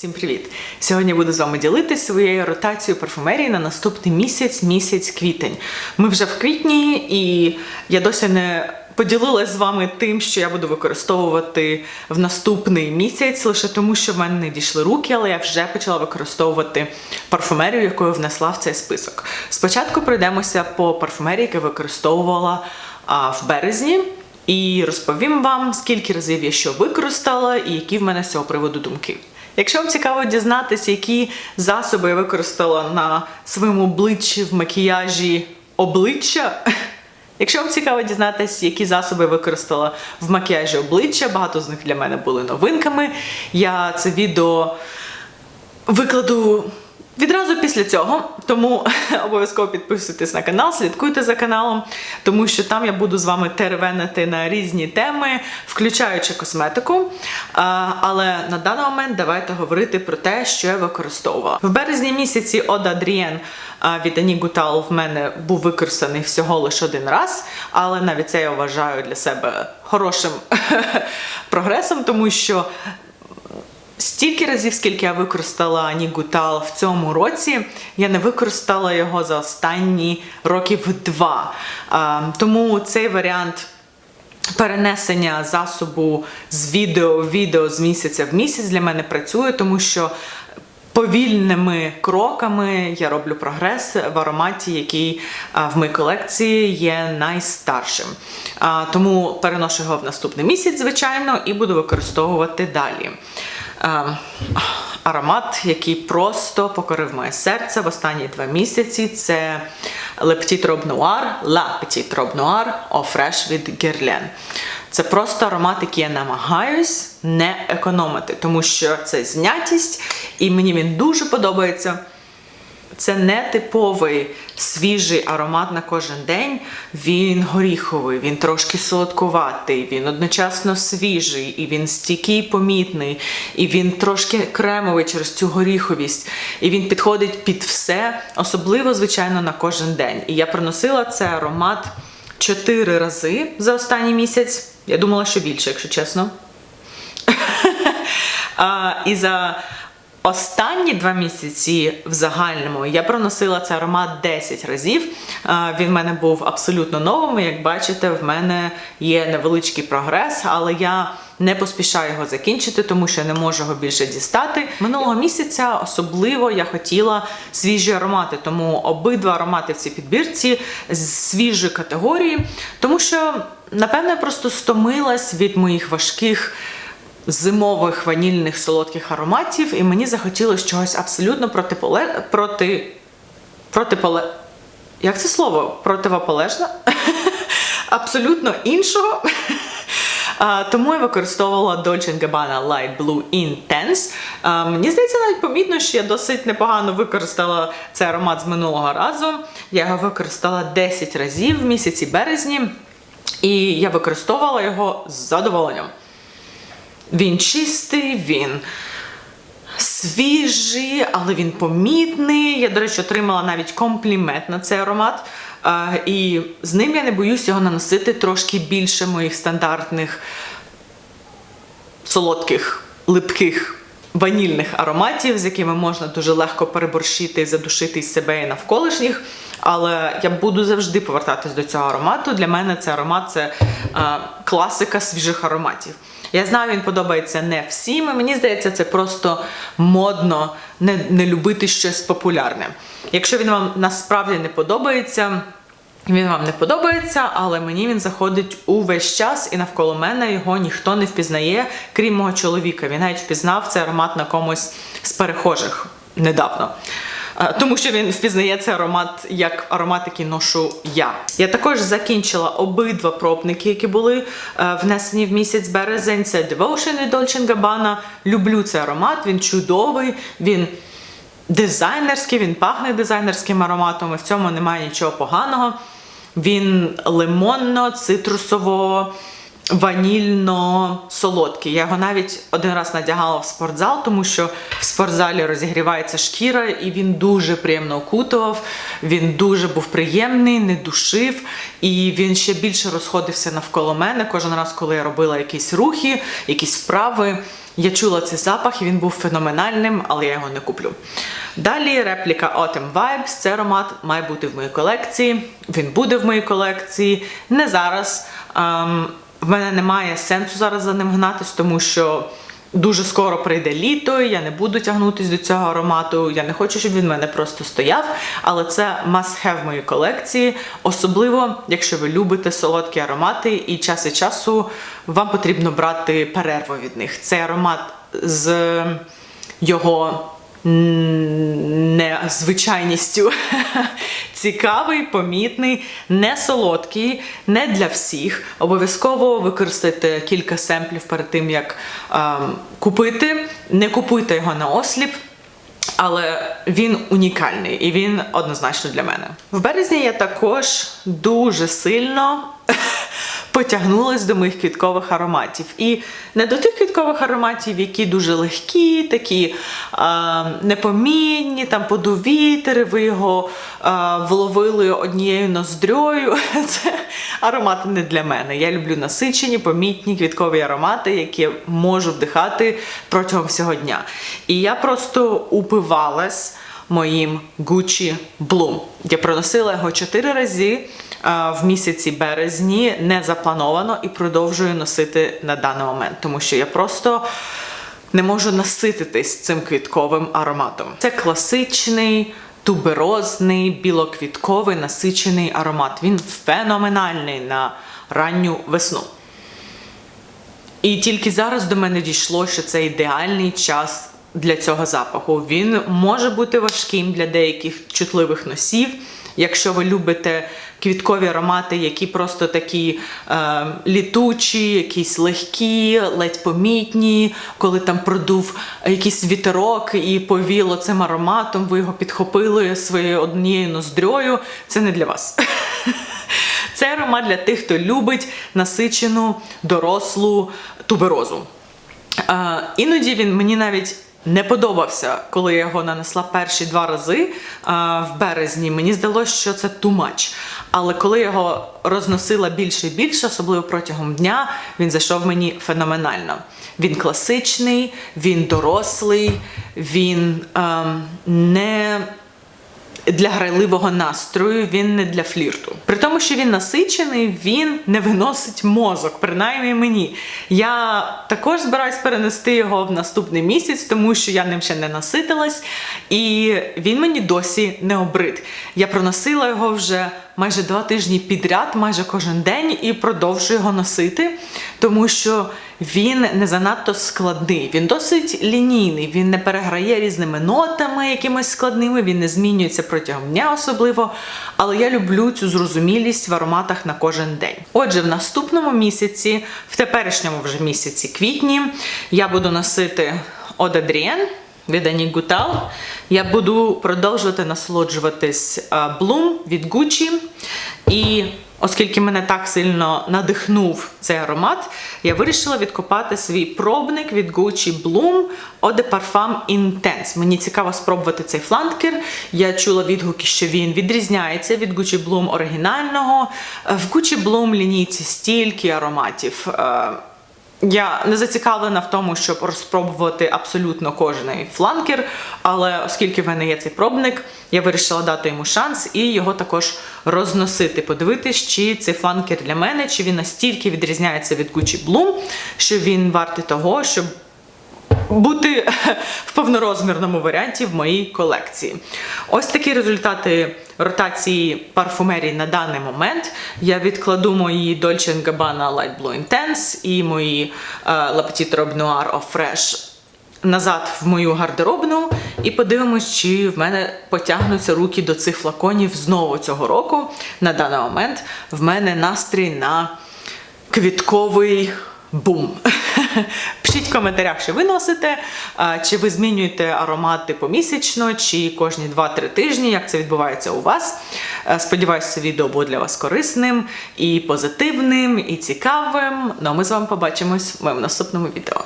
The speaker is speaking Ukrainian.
Всім привіт! Сьогодні буду з вами ділитися своєю ротацією парфумерії на наступний місяць, місяць квітень. Ми вже в квітні, і я досі не поділилася з вами тим, що я буду використовувати в наступний місяць, лише тому, що в мене не дійшли руки, але я вже почала використовувати парфумерію, яку я внесла в цей список. Спочатку пройдемося по парфумерії, яку використовувала а, в березні. І розповім вам, скільки разів я що використала і які в мене з цього приводу думки. Якщо вам цікаво дізнатися, які засоби я використала на своєму обличчі в макіяжі обличчя. Якщо вам цікаво дізнатися, які засоби я використала в макіяжі обличчя, багато з них для мене були новинками. Я це відео викладу відразу після цього, тому обов'язково підписуйтесь на канал, слідкуйте за каналом, тому що там я буду з вами теревенити на різні теми, включаючи косметику. Але на даний момент давайте говорити про те, що я використовувала. В березні місяці Ода Адрієн від Ані Гутал в мене був використаний всього лише один раз, але навіть це я вважаю для себе хорошим прогресом, тому що Стільки разів, скільки я використала Ані Гутал в цьому році, я не використала його за останні років два. Тому цей варіант. Перенесення засобу з відео в відео з місяця в місяць для мене працює, тому що повільними кроками я роблю прогрес в ароматі, який в моїй колекції є найстаршим. Тому переношу його в наступний місяць, звичайно, і буду використовувати далі. Ем, аромат, який просто покорив моє серце в останні два місяці. Це Le Petit Robe Noir, La Petit Robe Noir Au Fresh від Guerlain. Це просто аромат, який я намагаюсь не економити, тому що це знятість, і мені він дуже подобається. Це не типовий свіжий аромат на кожен день. Він горіховий, він трошки солодкуватий, він одночасно свіжий, і він стійкий, помітний, і він трошки кремовий через цю горіховість. І він підходить під все, особливо, звичайно, на кожен день. І я приносила цей аромат чотири рази за останній місяць. Я думала, що більше, якщо чесно. І за Останні два місяці в загальному я проносила цей аромат 10 разів. Він в мене був абсолютно новим. Як бачите, в мене є невеличкий прогрес, але я не поспішаю його закінчити, тому що не можу його більше дістати. Минулого місяця особливо я хотіла свіжі аромати, тому обидва аромати в цій підбірці з свіжої категорії, тому що, напевно, я просто стомилась від моїх важких зимових ванільних солодких ароматів, і мені захотілося чогось абсолютно протиполе... проти... протиполе... Як це слово? Противополежне? абсолютно іншого. А, Тому я використовувала Dolce Gabbana Light Blue Intense. А, Мені здається, навіть помітно, що я досить непогано використала цей аромат з минулого разу. Я його використала 10 разів в місяці березні, і я використовувала його з задоволенням. Він чистий, він свіжий, але він помітний. Я, до речі, отримала навіть комплімент на цей аромат. І з ним я не боюсь його наносити трошки більше моїх стандартних солодких, липких. Ванільних ароматів, з якими можна дуже легко переборщити і задушити себе і навколишніх. Але я буду завжди повертатись до цього аромату. Для мене цей аромат це е, класика свіжих ароматів. Я знаю, він подобається не всім. Мені здається, це просто модно не, не любити щось популярне. Якщо він вам насправді не подобається. Він вам не подобається, але мені він заходить увесь час, і навколо мене його ніхто не впізнає, крім мого чоловіка. Він навіть впізнав цей аромат на комусь з перехожих недавно. Тому що він впізнає цей аромат як аромат, який ношу я. Я також закінчила обидва пробники, які були внесені в місяць березень. Це Devotion від Dolce Gabbana. Люблю цей аромат, він чудовий, він дизайнерський, він пахне дизайнерським ароматом, і в цьому немає нічого поганого. Він лимонно, цитрусово ванільно-солодкий. Я його навіть один раз надягала в спортзал, тому що в спортзалі розігрівається шкіра, і він дуже приємно окутував. Він дуже був приємний, не душив, і він ще більше розходився навколо мене кожен раз, коли я робила якісь рухи, якісь вправи. Я чула цей запах, і він був феноменальним, але я його не куплю. Далі репліка Autumn Vibes. Це аромат має бути в моїй колекції. Він буде в моїй колекції. Не зараз. Ем, в мене немає сенсу зараз за ним гнатись, тому що дуже скоро прийде літо, я не буду тягнутись до цього аромату. Я не хочу, щоб він в мене просто стояв. Але це must have в моїй колекції. Особливо, якщо ви любите солодкі аромати, і час від часу вам потрібно брати перерву від них. Цей аромат з його незвичайністю цікавий, помітний, не солодкий, не для всіх. Обов'язково використайте кілька семплів перед тим, як ем, купити. Не купуйте його на осліп. Але він унікальний і він однозначно для мене. В березні я також дуже сильно потягнулась до моїх квіткових ароматів. І не до тих квіткових ароматів, які дуже легкі, такі а, непомітні, там подув вітер, ви його а, вловили однією ноздрьою. Це аромати не для мене. Я люблю насичені, помітні квіткові аромати, які можу вдихати протягом всього дня. І я просто упивалась моїм Gucci Bloom. Я проносила його чотири рази в місяці березні, не заплановано, і продовжую носити на даний момент, тому що я просто не можу насититись цим квітковим ароматом. Це класичний. Туберозний, білоквітковий насичений аромат. Він феноменальний на ранню весну. І тільки зараз до мене дійшло, що це ідеальний час для цього запаху. Він може бути важким для деяких чутливих носів. Якщо ви любите квіткові аромати, які просто такі е, літучі, якісь легкі, ледь помітні, коли там продув якийсь вітерок і повіло цим ароматом, ви його підхопили своєю однією ноздрьою, це не для вас. Це аромат для тих, хто любить насичену дорослу туберозу. Е, іноді він мені навіть не подобався, коли я його нанесла перші два рази е, в березні. Мені здалося, що це too much. Але коли я його розносила більше і більше, особливо протягом дня, він зайшов мені феноменально. Він класичний, він дорослий, він ем, не для грайливого настрою, він не для флірту. При тому, що він насичений, він не виносить мозок, принаймні мені. Я також збираюсь перенести його в наступний місяць, тому що я ним ще не наситилась, і він мені досі не обрид. Я проносила його вже майже два тижні підряд, майже кожен день, і продовжую його носити, тому що він не занадто складний, він досить лінійний, він не переграє різними нотами, якимись складними, він не змінюється протягом дня особливо. Але я люблю цю зрозумілість в ароматах на кожен день. Отже, в наступному місяці, в теперішньому вже місяці квітні, я буду носити d'Adrien від Ані Гутал. Я буду продовжувати насолоджуватись Bloom від Gucci. І оскільки мене так сильно надихнув цей аромат, я вирішила відкопати свій пробник від Gucci Bloom Eau de Parfum Intense. Мені цікаво спробувати цей фланкер. Я чула відгуки, що він відрізняється від Gucci Bloom оригінального. В Gucci Bloom лінійці стільки ароматів. Я не зацікавлена в тому, щоб розпробувати абсолютно кожний фланкер, але оскільки в мене є цей пробник, я вирішила дати йому шанс і його також розносити, подивитись, чи цей фланкер для мене, чи він настільки відрізняється від Gucci Bloom, що він вартий того, щоб бути в повнорозмірному варіанті в моїй колекції. Ось такі результати ротації парфумерії на даний момент. Я відкладу мої Dolce Gabbana Light Blue Intense і мої uh, La Petite Robe Noir Eau Fresh назад в мою гардеробну і подивимось, чи в мене потягнуться руки до цих флаконів знову цього року. На даний момент в мене настрій на квітковий бум. Пишіть в коментарях, що ви носите, чи ви змінюєте аромати помісячно, чи кожні 2-3 тижні, як це відбувається у вас. Сподіваюся, це відео буде для вас корисним і позитивним, і цікавим. Ну а ми з вами побачимось в моєму наступному відео.